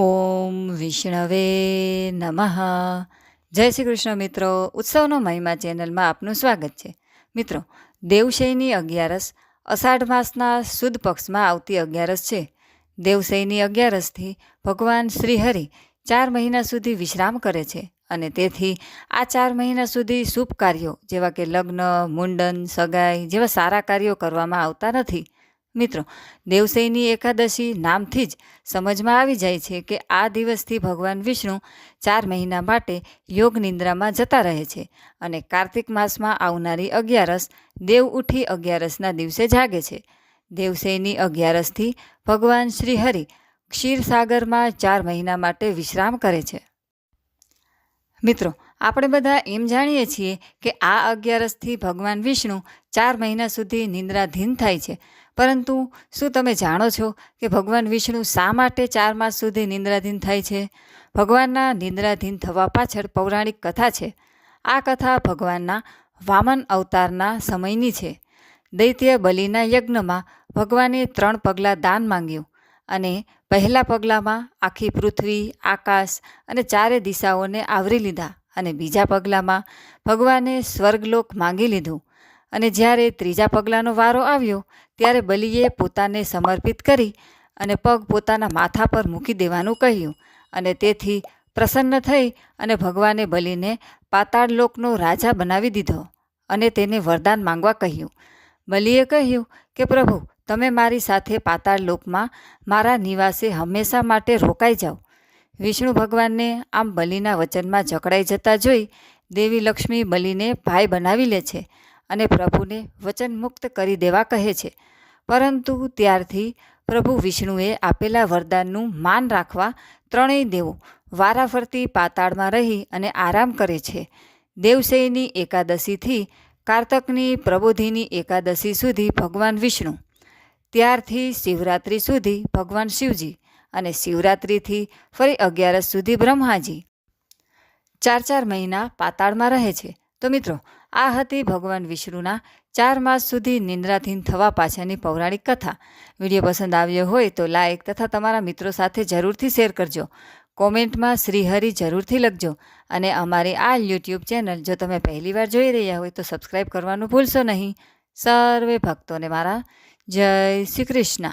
ઓમ વિષ્ણવે નમઃ. જય શ્રી કૃષ્ણ મિત્રો, ઉત્સવનો મહિમા ચેનલમાં આપનું સ્વાગત છે. મિત્રો, દેવશયની અગિયારસ અષાઢ માસના સુદ પક્ષમાં આવતી અગિયારસ છે. દેવશયની અગિયારસથી ભગવાન શ્રીહરિ ચાર મહિના સુધી વિશ્રામ કરે છે અને તેથી આ ચાર મહિના સુધી શુભ કાર્યો જેવા કે લગ્ન, મુંડન, સગાઈ જેવા સારા કાર્યો કરવામાં આવતા નથી. મિત્રો, દેવસૈની એકાદશી નામથી જ સમજમાં આવી જાય છે કે આ દિવસથી ભગવાન વિષ્ણુ ચાર મહિના માટે યોગ નિંદ્રામાં જતા રહે છે અને કાર્તિક માસમાં આવનારી અગિયારસ દેવ ઉઠી અગિયારસના દિવસે જાગે છે. દેવસૈની અગિયારસથી ભગવાન શ્રી હરિ ક્ષીરસાગરમાં ચાર મહિના માટે વિશ્રામ કરે છે. મિત્રો, આપણે બધા એમ જાણીએ છીએ કે આ અગિયારસથી ભગવાન વિષ્ણુ ચાર મહિના સુધી નિંદ્રાધીન થાય છે. પરંતુ શું તમે જાણો છો કે ભગવાન વિષ્ણુ શા માટે ચાર માસ સુધી નિંદ્રાધીન થાય છે? ભગવાનના નિંદ્રાધીન થવા પાછળ પૌરાણિક કથા છે. આ કથા ભગવાનના વામન અવતારના સમયની છે. દૈત્ય બલિના યજ્ઞમાં ભગવાને ત્રણ પગલાં દાન માંગ્યું અને પહેલા પગલામાં આખી પૃથ્વી, આકાશ અને ચારે દિશાઓને આવરી લીધા અને બીજા પગલામાં ભગવાને સ્વર્ગલોક માંગી લીધું. અને જ્યારે ત્રીજા પગલાંનો વારો આવ્યો, ત્યારે બલિએ પોતાને સમર્પિત કરી અને પગ પોતાના માથા પર મૂકી દેવાનું કહ્યું અને તેથી પ્રસન્ન થઈ અને ભગવાને બલિને પાતાળ લોકનો રાજા બનાવી દીધો અને તેને વરદાન માંગવા કહ્યું. બલિએ કહ્યું કે, પ્રભુ, તમે મારી સાથે પાતાળ લોકમાં મારા નિવાસે હંમેશા માટે રોકાઈ જાઓ. વિષ્ણુ ભગવાનને આમ બલિના વચનમાં જકડાઈ જતા જોઈ દેવી લક્ષ્મી બલિને ભાઈ બનાવી લે છે અને પ્રભુને વચન મુક્ત કરી દેવા કહે છે. પરંતુ ત્યારથી પ્રભુ વિષ્ણુએ આપેલા વરદાનનું માન રાખવા ત્રણેય દેવો વારાફરતી પાતાળમાં રહી અને આરામ કરે છે. દેવશયની એકાદશીથી કારતકની પ્રબોધિની એકાદશી સુધી ભગવાન વિષ્ણુ, ત્યારથી શિવરાત્રિ સુધી ભગવાન શિવજી અને શિવરાત્રિથી ફરી અગિયારસ સુધી બ્રહ્માજી. ચાર ચાર મહિના પાતાળમાં રહે છે. તો મિત્રો આ હતી ભગવાન વિષ્ણુના ચાર માસ સુધી નિંદ્રાધીન થવા પાછળની પૌરાણિક કથા. વીડિયો પસંદ આવ્યો હોય તો લાઇક તથા તમારા મિત્રો સાથે જરૂરથી શેર કરજો. કોમેન્ટમાં શ્રીહરિ જરૂરથી લખજો અને અમારી આ યુટ્યુબ ચેનલ જો તમે પહેલીવાર જોઈ રહ્યા હોય તો સબસ્ક્રાઈબ કરવાનું ભૂલશો નહીં. સર્વે ભક્તોને મારા જય શ્રી કૃષ્ણ.